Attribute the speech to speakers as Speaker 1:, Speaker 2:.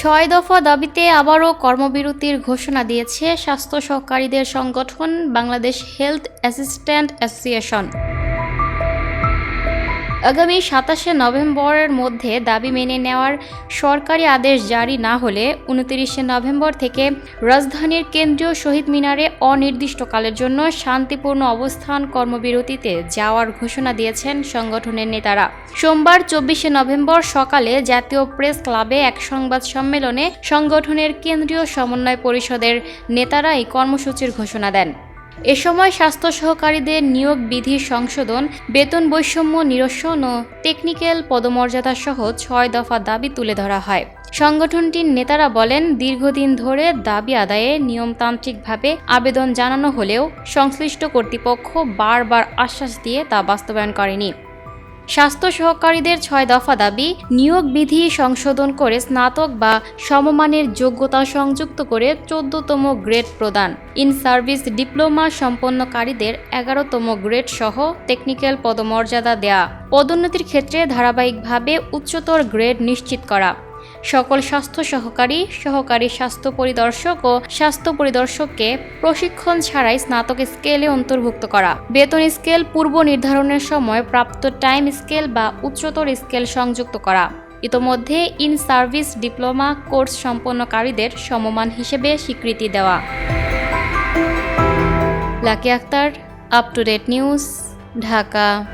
Speaker 1: ছয় দফা দাবিতে আবারও কর্মবিরতির ঘোষণা দিয়েছে স্বাস্থ্য সহকারীদের সংগঠন বাংলাদেশ হেলথ অ্যাসিস্ট্যান্ট অ্যাসোসিয়েশন। আগামী সাতাশে নভেম্বরের মধ্যে দাবি মেনে নেওয়ার সরকারি আদেশ জারি না হলে উনতিরিশে নভেম্বর থেকে রাজধানীর কেন্দ্রীয় শহীদ মিনারে অনির্দিষ্টকালের জন্য শান্তিপূর্ণ অবস্থান কর্মবিরতিতে যাওয়ার ঘোষণা দিয়েছেন সংগঠনের নেতারা। সোমবার চব্বিশে নভেম্বর সকালে জাতীয় প্রেস ক্লাবে এক সংবাদ সম্মেলনে সংগঠনের কেন্দ্রীয় সমন্বয় পরিষদের নেতারা এই কর্মসূচির ঘোষণা দেন। এ সময় স্বাস্থ্য সহকারীদের নিয়োগ বিধি সংশোধন, বেতন বৈষম্য নিরসন ও টেকনিক্যাল পদমর্যাদা সহ ছয় দফা দাবি তুলে ধরা হয়। সংগঠনটির নেতারা বলেন, দীর্ঘদিন ধরে দাবি আদায়ে নিয়মতান্ত্রিকভাবে আবেদন জানানো হলেও সংশ্লিষ্ট কর্তৃপক্ষ বারবার আশ্বাস দিয়ে তা বাস্তবায়ন করেনি। স্বাস্থ্য সহকারীদের ছয় দফা দাবি, নিয়োগ বিধি সংশোধন করে স্নাতক বা সমমানের যোগ্যতা সংযুক্ত করে চোদ্দতম গ্রেড প্রদান। ইন সার্ভিস ডিপ্লোমা সম্পন্নকারীদের এগারোতম গ্রেড সহ টেকনিক্যাল পদমর্যাদা দেয়া। পদোন্নতির ক্ষেত্রে ধারাবাহিকভাবে উচ্চতর গ্রেড নিশ্চিত করা। সকল স্বাস্থ্য সহকারী সহকারী স্বাস্থ্য পরিদর্শক ও স্বাস্থ্য পরিদর্শককে প্রশিক্ষণ ছাড়াই স্নাতক স্কেলে অন্তর্ভুক্ত করা। বেতন স্কেল পূর্ব নির্ধারণের সময় প্রাপ্ত টাইম স্কেল বা উচ্চতর স্কেল সংযুক্ত করা। ইতোমধ্যে ইন সার্ভিস ডিপ্লোমা কোর্স সম্পন্নকারীদের সমমান হিসেবে স্বীকৃতি দেওয়া। Lucky Akter up to date news Dhaka.